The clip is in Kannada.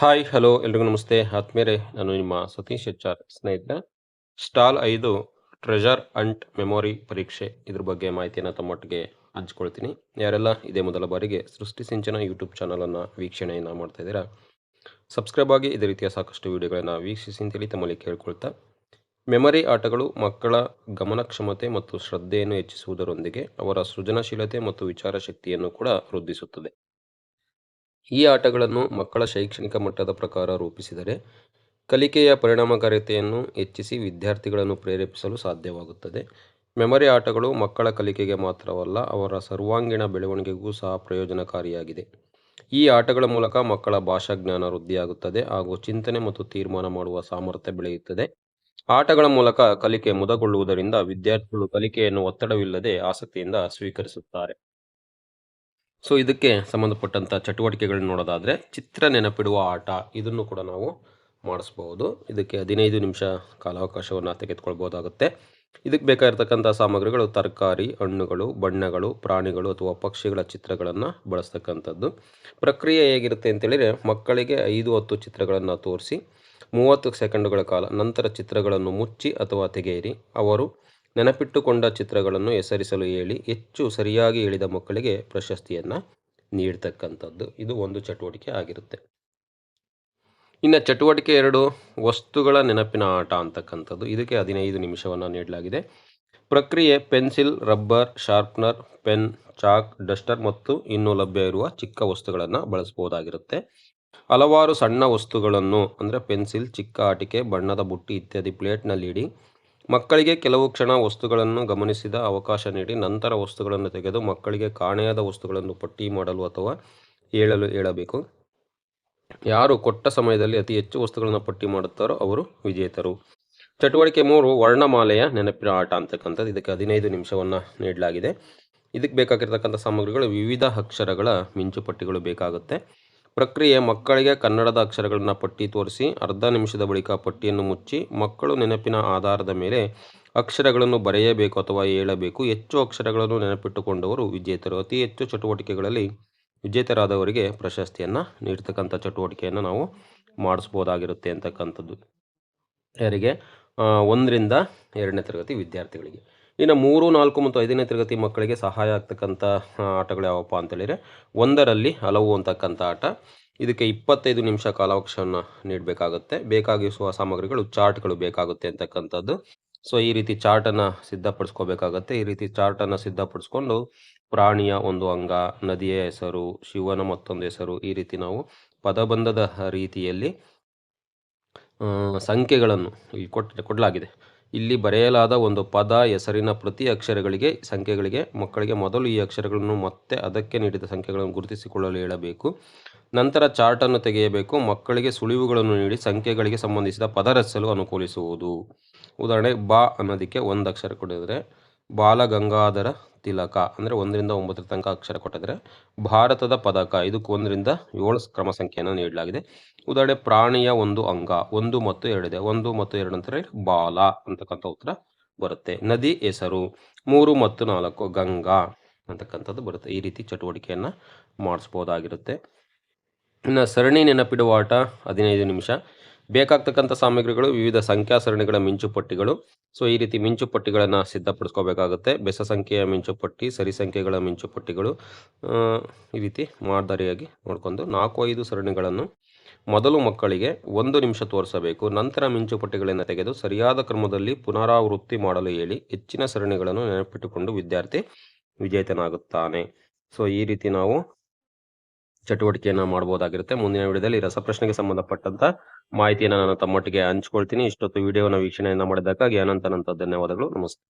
ಹಾಯ್ ಹಲೋ ಎಲ್ರಿಗೂ ನಮಸ್ತೆ. ಆತ್ಮೇರೆ ನಾನು ನಿಮ್ಮ ಸತೀಶ್ ಎಚ್ ಸ್ನೇಹಿತ. ಸ್ಟಾಲ್ ಐದು ಟ್ರೆಜರ್ ಅಂಟ್ ಮೆಮೊರಿ ಪರೀಕ್ಷೆ. ಇದ್ರ ಬಗ್ಗೆ ಮಾಹಿತಿಯನ್ನು ತಮ್ಮೊಟ್ಟಿಗೆ ಹಂಚ್ಕೊಳ್ತೀನಿ. ಯಾರೆಲ್ಲ ಇದೇ ಮೊದಲ ಬಾರಿಗೆ ಸೃಷ್ಟಿ ಸಿಂಚನ ಯೂಟ್ಯೂಬ್ ಚಾನಲನ್ನು ವೀಕ್ಷಣೆಯನ್ನು ಮಾಡ್ತಾ ಇದ್ದೀರಾ, ಸಬ್ಸ್ಕ್ರೈಬ್ ಆಗಿ ಇದೇ ರೀತಿಯ ಸಾಕಷ್ಟು ವಿಡಿಯೋಗಳನ್ನು ವೀಕ್ಷಿಸಿ ಅಂತೇಳಿ ತಮ್ಮಲ್ಲಿ ಕೇಳ್ಕೊಳ್ತಾ ಮೆಮೊರಿ ಆಟಗಳು ಮಕ್ಕಳ ಗಮನ ಕ್ಷಮತೆ ಮತ್ತು ಶ್ರದ್ಧೆಯನ್ನು ಹೆಚ್ಚಿಸುವುದರೊಂದಿಗೆ ಅವರ ಸೃಜನಶೀಲತೆ ಮತ್ತು ವಿಚಾರ ಶಕ್ತಿಯನ್ನು ಕೂಡ ವೃದ್ಧಿಸುತ್ತದೆ. ಈ ಆಟಗಳನ್ನು ಮಕ್ಕಳ ಶೈಕ್ಷಣಿಕ ಮಟ್ಟದ ಪ್ರಕಾರ ರೂಪಿಸಿದರೆ ಕಲಿಕೆಯ ಪರಿಣಾಮಕಾರಿತೆಯನ್ನು ಹೆಚ್ಚಿಸಿ ವಿದ್ಯಾರ್ಥಿಗಳನ್ನು ಪ್ರೇರೇಪಿಸಲು ಸಾಧ್ಯವಾಗುತ್ತದೆ. ಮೆಮರಿ ಆಟಗಳು ಮಕ್ಕಳ ಕಲಿಕೆಗೆ ಮಾತ್ರವಲ್ಲ, ಅವರ ಸರ್ವಾಂಗೀಣ ಬೆಳವಣಿಗೆಗೂ ಸಹ ಪ್ರಯೋಜನಕಾರಿಯಾಗಿದೆ. ಈ ಆಟಗಳ ಮೂಲಕ ಮಕ್ಕಳ ಭಾಷಾಜ್ಞಾನ ವೃದ್ಧಿಯಾಗುತ್ತದೆ ಹಾಗೂ ಚಿಂತನೆ ಮತ್ತು ತೀರ್ಮಾನ ಮಾಡುವ ಸಾಮರ್ಥ್ಯ ಬೆಳೆಯುತ್ತದೆ. ಆಟಗಳ ಮೂಲಕ ಕಲಿಕೆ ಮುದಗೊಳ್ಳುವುದರಿಂದ ವಿದ್ಯಾರ್ಥಿಗಳು ಕಲಿಕೆಯನ್ನು ಒತ್ತಡವಿಲ್ಲದೆ ಆಸಕ್ತಿಯಿಂದ ಸ್ವೀಕರಿಸುತ್ತಾರೆ. ಸೊ ಇದಕ್ಕೆ ಸಂಬಂಧಪಟ್ಟಂಥ ಚಟುವಟಿಕೆಗಳನ್ನ ನೋಡೋದಾದರೆ ಚಿತ್ರ ನೆನಪಿಡುವ ಆಟ ಇದನ್ನು ಕೂಡ ನಾವು ಮಾಡಿಸ್ಬೋದು ಇದಕ್ಕೆ ಹದಿನೈದು ನಿಮಿಷ ಕಾಲಾವಕಾಶವನ್ನು ತೆಗೆದುಕೊಳ್ಬೋದಾಗುತ್ತೆ ಇದಕ್ಕೆ ಬೇಕಾಗಿರ್ತಕ್ಕಂಥ ಸಾಮಗ್ರಿಗಳು ತರಕಾರಿ, ಹಣ್ಣುಗಳು, ಬಣ್ಣಗಳು, ಪ್ರಾಣಿಗಳು ಅಥವಾ ಪಕ್ಷಿಗಳ ಚಿತ್ರಗಳನ್ನು ಬಳಸ್ತಕ್ಕಂಥದ್ದು. ಪ್ರಕ್ರಿಯೆ ಹೇಗಿರುತ್ತೆ ಅಂತೇಳಿದರೆ ಮಕ್ಕಳಿಗೆ ಐದು ಹತ್ತು ಚಿತ್ರಗಳನ್ನು ತೋರಿಸಿ, ಮೂವತ್ತು ಸೆಕೆಂಡುಗಳ ಕಾಲ ನಂತರ ಚಿತ್ರಗಳನ್ನು ಮುಚ್ಚಿ ಅಥವಾ ತೆಗೆಯಿರಿ. ಅವರು ನೆನಪಿಟ್ಟುಕೊಂಡ ಚಿತ್ರಗಳನ್ನು ಹೆಸರಿಸಲು ಹೇಳಿ, ಹೆಚ್ಚು ಸರಿಯಾಗಿ ಹೇಳಿದ ಮಕ್ಕಳಿಗೆ ಪ್ರಶಸ್ತಿಯನ್ನು ನೀಡ್ತಕ್ಕಂಥದ್ದು ಇದು ಒಂದು ಚಟುವಟಿಕೆ ಆಗಿರುತ್ತೆ. ಇನ್ನು ಚಟುವಟಿಕೆ ಎರಡು, ವಸ್ತುಗಳ ನೆನಪಿನ ಆಟ ಅಂತಕ್ಕಂಥದ್ದು. ಇದಕ್ಕೆ ಹದಿನೈದು ನಿಮಿಷವನ್ನು ನೀಡಲಾಗಿದೆ. ಪ್ರಕ್ರಿಯೆ, pencil, rubber, sharpener, pen, chalk, duster ಮತ್ತು ಇನ್ನೂ ಲಭ್ಯ ಇರುವ ಚಿಕ್ಕ ವಸ್ತುಗಳನ್ನು ಬಳಸ್ಬೋದಾಗಿರುತ್ತೆ ಹಲವಾರು ಸಣ್ಣ ವಸ್ತುಗಳನ್ನು, ಅಂದರೆ ಪೆನ್ಸಿಲ್, ಚಿಕ್ಕ ಆಟಿಕೆ, ಬಣ್ಣದ ಬುಟ್ಟಿ ಇತ್ಯಾದಿ ಪ್ಲೇಟ್ನಲ್ಲಿ ಇಡಿ ಮಕ್ಕಳಿಗೆ ಕೆಲವು ಕ್ಷಣ ವಸ್ತುಗಳನ್ನು ಗಮನಿಸಿದ ಅವಕಾಶ ನೀಡಿ ನಂತರ ವಸ್ತುಗಳನ್ನು ತೆಗೆದು ಮಕ್ಕಳಿಗೆ ಕಾಣೆಯಾದ ವಸ್ತುಗಳನ್ನು ಪಟ್ಟಿ ಮಾಡಲು ಅಥವಾ ಹೇಳಲು ಹೇಳಬೇಕು. ಯಾರು ಕೊಟ್ಟ ಸಮಯದಲ್ಲಿ ಅತಿ ಹೆಚ್ಚು ವಸ್ತುಗಳನ್ನು ಪಟ್ಟಿ ಮಾಡುತ್ತಾರೋ ಅವರು ವಿಜೇತರು. ಚಟುವಟಿಕೆ ಮೂರು, ವರ್ಣಮಾಲೆಯ ನೆನಪಿನ ಆಟ ಅಂತಕ್ಕಂಥದ್ದು. ಇದಕ್ಕೆ ಹದಿನೈದು ನಿಮಿಷವನ್ನು ನೀಡಲಾಗಿದೆ. ಇದಕ್ಕೆ ಬೇಕಾಗಿರ್ತಕ್ಕಂಥ ಸಾಮಗ್ರಿಗಳು ವಿವಿಧ ಅಕ್ಷರಗಳ ಮಿಂಚುಪಟ್ಟಿಗಳು ಬೇಕಾಗುತ್ತೆ. ಪ್ರಕ್ರಿಯೆ ಮಕ್ಕಳಿಗೆ ಕನ್ನಡದ ಅಕ್ಷರಗಳನ್ನು ಪಟ್ಟಿ ತೋರಿಸಿ ಅರ್ಧ ನಿಮಿಷದ ಬಳಿಕ ಪಟ್ಟಿಯನ್ನು ಮುಚ್ಚಿ ಮಕ್ಕಳು ನೆನಪಿನ ಆಧಾರದ ಮೇಲೆ ಅಕ್ಷರಗಳನ್ನು ಬರೆಯಬೇಕು ಅಥವಾ ಹೇಳಬೇಕು. ಹೆಚ್ಚು ಅಕ್ಷರಗಳನ್ನು ನೆನಪಿಟ್ಟುಕೊಂಡವರು ವಿಜೇತರು. ಅತಿ ಹೆಚ್ಚು ಚಟುವಟಿಕೆಗಳಲ್ಲಿ ವಿಜೇತರಾದವರಿಗೆ ಪ್ರಶಸ್ತಿಯನ್ನು ನೀಡ್ತಕ್ಕಂಥ ಚಟುವಟಿಕೆಯನ್ನು ನಾವು ಮಾಡಿಸ್ಬೋದಾಗಿರುತ್ತೆ ಅಂತಕ್ಕಂಥದ್ದು. ಯಾರಿಗೆ? ಒಂದರಿಂದ ಎರಡನೇ ತರಗತಿ ವಿದ್ಯಾರ್ಥಿಗಳಿಗೆ. ಇನ್ನು ಮೂರು, ನಾಲ್ಕು ಮತ್ತು ಐದನೇ ತರಗತಿ ಮಕ್ಕಳಿಗೆ ಸಹಾಯ ಆಗ್ತಕ್ಕಂಥ ಆಟಗಳು ಯಾವಪ್ಪ ಅಂತೇಳಿದರೆ ಒಂದರಲ್ಲಿ ಹಲವು ಅಂತಕ್ಕಂಥ ಆಟ. ಇದಕ್ಕೆ ಇಪ್ಪತ್ತೈದು ನಿಮಿಷ ಕಾಲಾವಕಾಶವನ್ನು ನೀಡಬೇಕಾಗುತ್ತೆ. ಬೇಕಾಗಿಸುವ ಸಾಮಗ್ರಿಗಳು, ಚಾರ್ಟ್ಗಳು ಬೇಕಾಗುತ್ತೆ ಅಂತಕ್ಕಂಥದ್ದು. ಸೊ, ಈ ರೀತಿ ಚಾರ್ಟನ್ನು ಸಿದ್ಧಪಡಿಸ್ಕೋಬೇಕಾಗತ್ತೆ. ಈ ರೀತಿ ಚಾರ್ಟನ್ನು ಸಿದ್ಧಪಡಿಸ್ಕೊಂಡು ಪ್ರಾಣಿಯ ಒಂದು ಅಂಗ, ನದಿಯ ಹೆಸರು, ಶಿವನ ಮತ್ತೊಂದು ಹೆಸರು, ಈ ರೀತಿ ನಾವು ಪದಬಂಧದ ರೀತಿಯಲ್ಲಿ ಸಂಖ್ಯೆಗಳನ್ನು ಇಲ್ಲಿ ಕೊಟ್ಟ ಕೊಡಲಾಗಿದೆ. ಇಲ್ಲಿ ಬರೆಯಲಾದ ಒಂದು ಪದ ಹೆಸರಿನ ಪ್ರತಿ ಅಕ್ಷರಗಳಿಗೆ, ಸಂಖ್ಯೆಗಳಿಗೆ, ಮಕ್ಕಳಿಗೆ ಮೊದಲು ಈ ಅಕ್ಷರಗಳನ್ನು ಮತ್ತೆ ಅದಕ್ಕೆ ನೀಡಿದ ಸಂಖ್ಯೆಗಳನ್ನು ಗುರುತಿಸಿಕೊಳ್ಳಲು ಹೇಳಬೇಕು. ನಂತರ ಚಾರ್ಟನ್ನು ತೆಗೆಯಬೇಕು. ಮಕ್ಕಳಿಗೆ ಸುಳಿವುಗಳನ್ನು ನೀಡಿ ಸಂಖ್ಯೆಗಳಿಗೆ ಸಂಬಂಧಿಸಿದ ಪದ ರಚಿಸಲು ಅನುಕೂಲಿಸುವುದು. ಉದಾಹರಣೆಗೆ ಬಾ ಅನ್ನೋದಕ್ಕೆ ಒಂದು ಅಕ್ಷರ ಕೊಡಿದರೆ ಬಾಲಗಂಗಾಧರ ತಿಲಕ ಅಂದರೆ ಒಂದರಿಂದ ಒಂಬತ್ತರ ತನಕ ಅಕ್ಷರ ಕೊಟ್ಟಿದ್ದಾರೆ. ಭಾರತದ ಪದಕ, ಇದಕ್ಕೆ ಒಂದರಿಂದ ಏಳು ಕ್ರಮ ಸಂಖ್ಯೆಯನ್ನು ನೀಡಲಾಗಿದೆ. ಉದಾಹರಣೆ, ಪ್ರಾಣಿಯ ಒಂದು ಅಂಗ, ಒಂದು ಮತ್ತು ಎರಡಿದೆ ಒಂದು ಮತ್ತು ಎರಡು ನಂತರ ಬಾಲ ಅಂತಕ್ಕಂಥ ಉತ್ತರ ಬರುತ್ತೆ. ನದಿ ಹೆಸರು, ಮೂರು ಮತ್ತು ನಾಲ್ಕು, ಗಂಗಾ ಅಂತಕ್ಕಂಥದ್ದು ಬರುತ್ತೆ. ಈ ರೀತಿ ಚಟುವಟಿಕೆಯನ್ನು ಮಾಡಿಸ್ಬೋದಾಗಿರುತ್ತೆ. ಇನ್ನು ಸರಣಿ ನೆನಪಿಡುವ ಆಟ ಹದಿನೈದು ನಿಮಿಷ. ಬೇಕಾಗ್ತಕ್ಕಂಥ ಸಾಮಗ್ರಿಗಳು, ವಿವಿಧ ಸಂಖ್ಯಾ ಸರಣಿಗಳ ಮಿಂಚುಪಟ್ಟಿಗಳು ಸೊ, ಈ ರೀತಿ ಮಿಂಚುಪಟ್ಟಿಗಳನ್ನು ಸಿದ್ಧಪಡಿಸ್ಕೋಬೇಕಾಗುತ್ತೆ. ಬೆಸ ಸಂಖ್ಯೆಯ ಮಿಂಚುಪಟ್ಟಿ ಸರಿ ಸಂಖ್ಯೆಗಳ ಮಿಂಚುಪಟ್ಟಿಗಳು ಈ ರೀತಿ ಮಾದರಿಯಾಗಿ ನೋಡಿಕೊಂಡು ನಾಲ್ಕು ಐದು ಸರಣಿಗಳನ್ನು ಮೊದಲು ಮಕ್ಕಳಿಗೆ ಒಂದು ನಿಮಿಷ ತೋರಿಸಬೇಕು. ನಂತರ ಮಿಂಚುಪಟ್ಟಿಗಳನ್ನು ತೆಗೆದು ಸರಿಯಾದ ಕ್ರಮದಲ್ಲಿ ಪುನರಾವೃತ್ತಿ ಮಾಡಲು ಹೇಳಿ ಹೆಚ್ಚಿನ ಸರಣಿಗಳನ್ನು ನೆನಪಿಟ್ಟುಕೊಂಡು ವಿದ್ಯಾರ್ಥಿ ವಿಜೇತನಾಗುತ್ತಾನೆ. ಸೊ, ಈ ರೀತಿ ನಾವು ಚಟುವಟಿಕೆಯನ್ನು ಮಾಡಬಹುದಾಗಿರುತ್ತೆ ಮುಂದಿನ ವಿಡಿಯೋದಲ್ಲಿ ರಸಪ್ರಶ್ನೆಗೆ ಸಂಬಂಧಪಟ್ಟಂತ ಮಾಹಿತಿಯನ್ನು ನಾನು ತಮ್ಮೊಟ್ಟಿಗೆ ಹಂಚ್ಕೊಳ್ತೀನಿ. ಇಷ್ಟೊತ್ತು ವಿಡಿಯೋನ ವೀಕ್ಷಣೆಯನ್ನು ಮಾಡಿದ್ದಕ್ಕಾಗಿ ಅನಂತ ಧನ್ಯವಾದಗಳು. ನಮಸ್ತೆ.